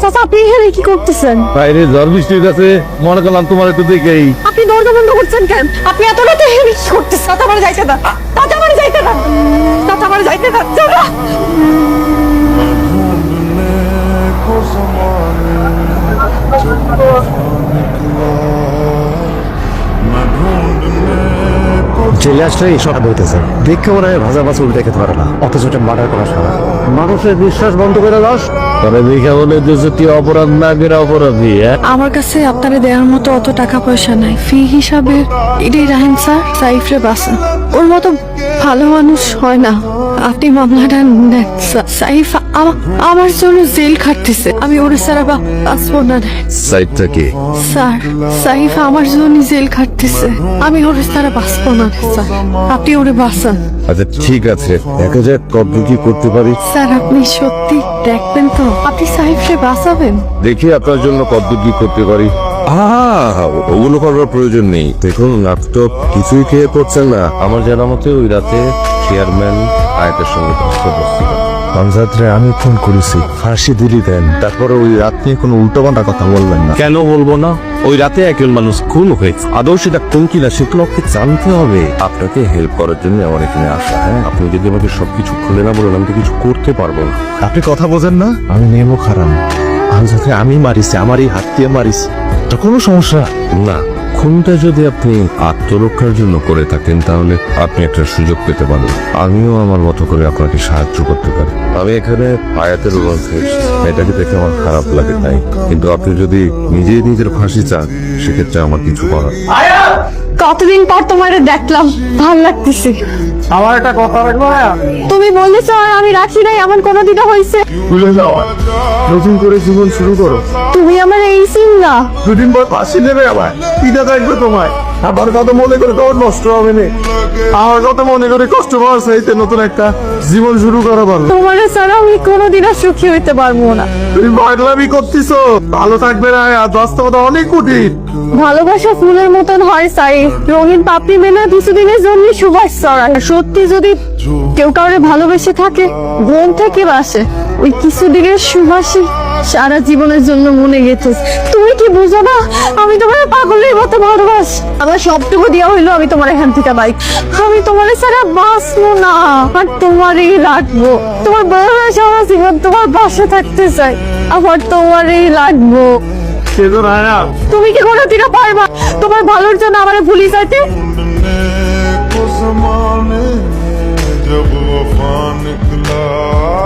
চাচা আপনি এখানে কি করতেছেন? বাইরে ঝড় বৃষ্টি আছে মনে করলাম তোমার একটু দেখেই। আপনি দরজা বন্ধ করছেন কেন? আপনি এত রাতে এখানে কি করতেছেন? চাচা আমার যাইতে না চাচা আমার যাইতে না চাচা আমার যাইতে না চাচা! জেলে আসলে এইসব হইতেছে। দেখে মনে হয় ভাজা মাছ উল্টে খেতে পারে না। অথচ এটা মার্ডার করা সারা। মানুষের বিশ্বাস বন্ধ করে দাস তুই অপরাধ না অপরাধী হ্যাঁ? আমার কাছে আপনারে দেওয়ার মতো অত টাকা পয়সা নাই। ফি হিসাবে এটাই রাহেন স্যার, সাইফরে বাসা ওর মতো ভালো মানুষ হয় না। আপনি মামলাটা নেন সাইফ আমার জন্য জেল খাটতেছে। আমি ওরে সারা বাঁচবো না। সাইডটা স্যার সাইফ আমার জন্য জেল খাটতেছে। আমি ওরে সারা বাঁচবো না স্যার। আপনি ওরে বাঁচান। আচ্ছা ঠিক আছে। দেখা যাক কত কি করতে পারি। স্যার আপনি সত্যি দেখবেন তো? আপনি সাইফরে বাঁচাবেন? দেখি আপনার জন্য কত কি করতে পারি। আহা, ওগুলো করার প্রয়োজন নেই। দেখুন আপনি তো কিছুই খেয়ে পড়ছেন না। আমার জানা মতে ওই রাতে চেয়ারম্যান আয়াতের সঙ্গে বসছিল আমি ফোন করেছি ফাঁসি দিলি দেন। তারপরে ওই রাত নিয়ে কোনো উল্টোপাল্টা কথা বলবেন না। কেন বলব না? ওই রাতে একজন মানুষ খুন হয়েছে। আদৌ সেটা কোন কিনা সেগুলো আপনাকে জানতে হবে? আপনাকে হেল্প করার জন্য আমার এখানে আসা হ্যাঁ? আপনি যদি আমাকে সবকিছু খুলে না বলেন আমি তো কিছু করতে পারব না। আপনি কথা বোঝেন না? আমি নেমো খারাপ পাঞ্জাবরে আমি মারিছি আমারই হাত দিয়ে মারিছি। তো কোনো সমস্যা? না খুনটা যদি আপনি আত্মরক্ষার জন্য করে থাকেন তাহলে আপনি একটা সুযোগ পেতে পারেন। আমিও আমার মতো করে আপনাকে সাহায্য করতে পারি। আমি এখানে আয়াতের রোমান্স এটাকে দেখে আমার খারাপ লাগে তাই। কিন্তু আপনি যদি নিজেই নিজের ফাঁসি চান সেক্ষেত্রে আমার কিছু করার কতদিন পর তোমার দেখলাম ভালো লাগতেছে। আমার একটা কথা রাখব তুমি বলেছ আর আমি রাখি নাই এমন কোনোদিনও হয়েছে ভুলে যাও। নতুন করে জীবন শুরু করো। তুমি আমার এই চিন্তা দুদিন পর ফাঁসি নেবে আবার। পিতা থাকবে তোমায়। আমার কথা মনে করে তোমার নষ্ট হবে না। আমার কথা মনে করে কষ্ট পাওয়ার চাইতে নতুন একটা জীবন শুরু করা ভালো তোমার ছাড়া আমি কোনোদিনও সুখী হইতে পারব না। তুমি পাগলামি করতেছো। ভালো থাকবে না আর বাস্তবতা অনেক কঠিন। ভালোবাসা ফুলের মতন হয় সাই। রঙিন পাপড়ি মেলা কিছুদিনের জন্য সুবাস ছড়ায় সত্যি যদি কেউ কাউরে ভালোবেসে থাকে বোন থেকে বাসে। ওই কিছু কিছুদিনের সুবাসই সারা জীবনের জন্য মনে গেছে তুমি কি বুঝো না আমি তোমার পাগলের মতো ভালোবাস আমার সবটুকু দেওয়া হইলো আমি তোমার এখান থেকে বাইক আমি তোমার ছাড়া বাঁচবো না আর তোমারই লাগবো তোমার বড় সারা জীবন তোমার পাশে থাকতে চাই আমার তোমারই লাগবো সে তো রায়া তুমি কি কোনোদিনও পারবা তোমার ভালোর জন্য আমার ভুলি যাইতে को जमाने जब वफा निकला